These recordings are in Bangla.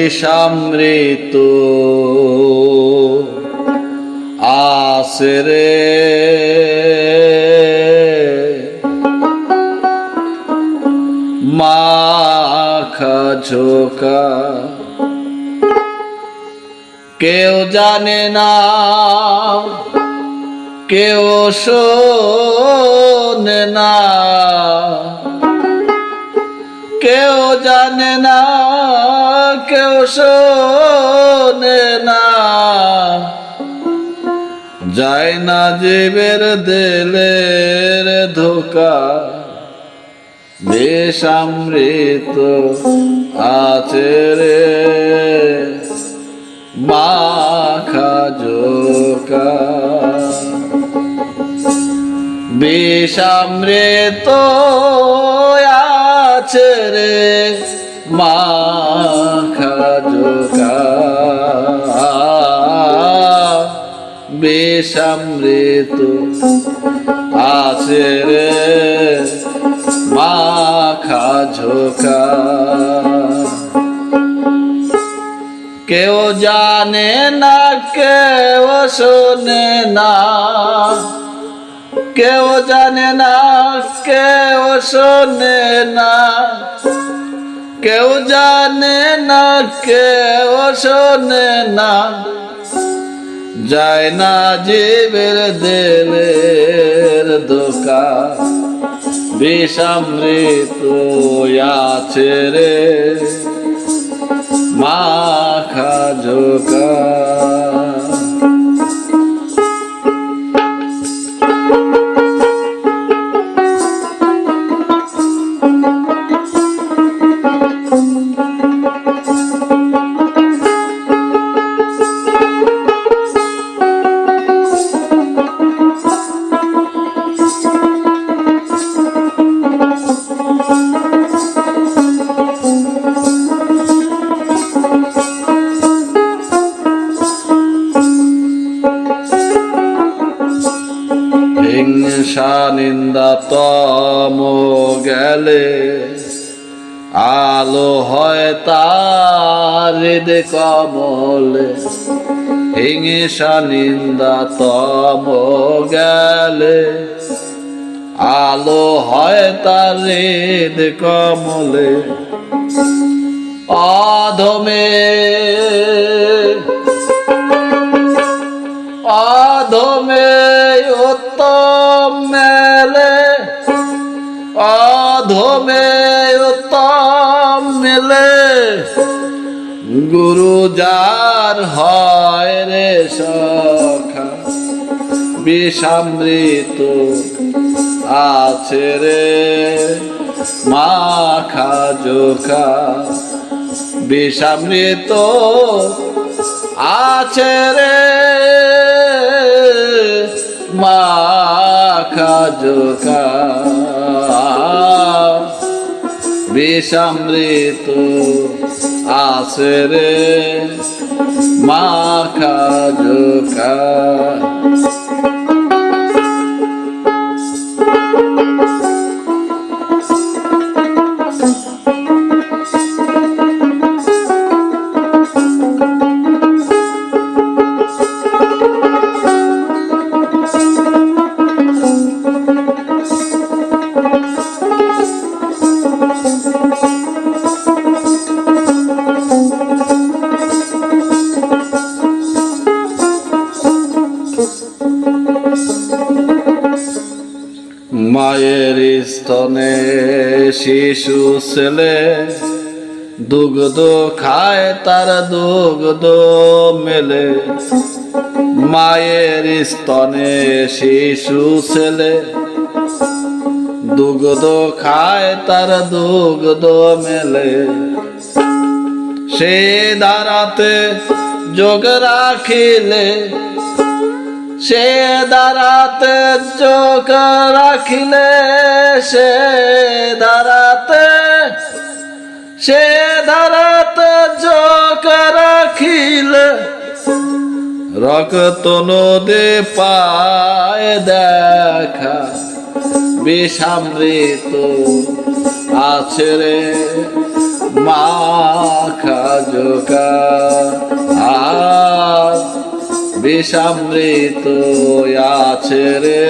বিষামৃত আসরে মাখা ঝোকা। কেউ জানে না কেউ শোনে না। কেউ জানে না শোনে না। যায় না জীবের দিলের ধোকা। বেশ অমৃত আছে রে। বিষামৃত আছে রে। মাখা জোকা বিষামৃত আছে রে, মাখা ঝোকা। কেউ জানে না, কেউ শোনে না। কেউ জানে না, কেউ শোনে না। কেউ জানে না, কেউ শোনে না। যায় না জীবের দিলের দোকা বিষামৃত আছে রে। মাখা ঝোকা। হিংসা নিন্দা তম গেলে আলো হয় তার কমলে হিংসা নিন্দা তম গেলে আলো হয় তার কমলে অধমে অধমে গুরু যার হয় রে সখা, বিষামৃত আছে রে। মাখা জোখা, বিষামৃত আছে রে। মাখা জোকা বিষামৃত আছে রে মাখা জোকা মায়ের স্তনে শিশু ছেলে দুগ্ধ খায় তার দুগ্ধ মেলে। মায়ের স্তনে শিশু ছেলে দুগ্ধ খায় তার দুগ্ধ মেলে। সে দাঁড়াতে যোগ রাখিলে সে দাঁড়াতে চোখ রাখিলে, সে দাঁড়াতে সে দাঁড়াতে চোখ রাখিলে, রক্ত নদে পায় দেখা, বিষামৃত আছে রে, মাখা জোকা বিষামৃত আছে রে।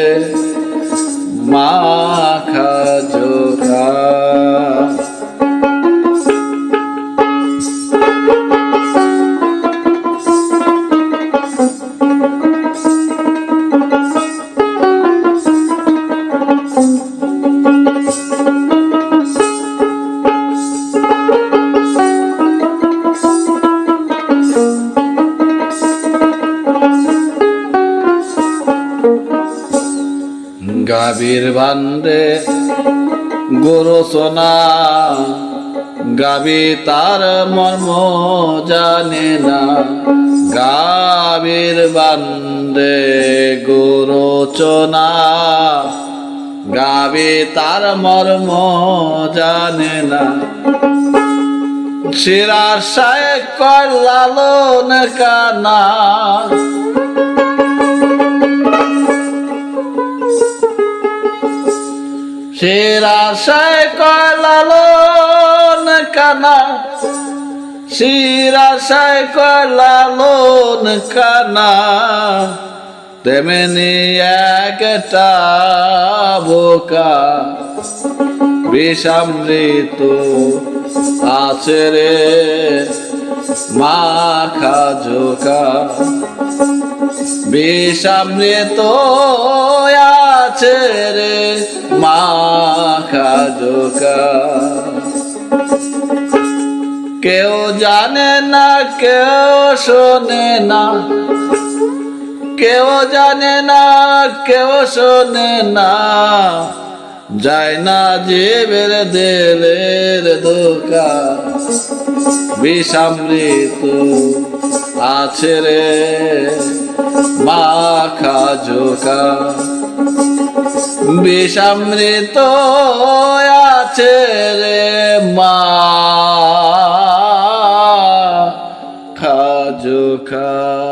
মাখা গাভীর বান্দে, গরু সোনা গাবি তার মর্ম জানে না। গাভীর বান্দে, গরু চোনা গাবি তার মর্ম জানে না। শিরার সায় কর লালন কানা শিরাশায় কলালন কানা। শিরাশায় কলালন কানা। তেমনি একটা বোকা বিষামৃত আছে রে, মাখা ঝোকা। বিষামৃত আছে রে কেউ জানে না, কেউ শোনে না। কেউ জানে না, কেউ শোনে না। যায় না জীবের দেলের দোকা বিষামৃত আছে রে, মাখা জোকা বিষামৃত আছে রে মা। খাজু খা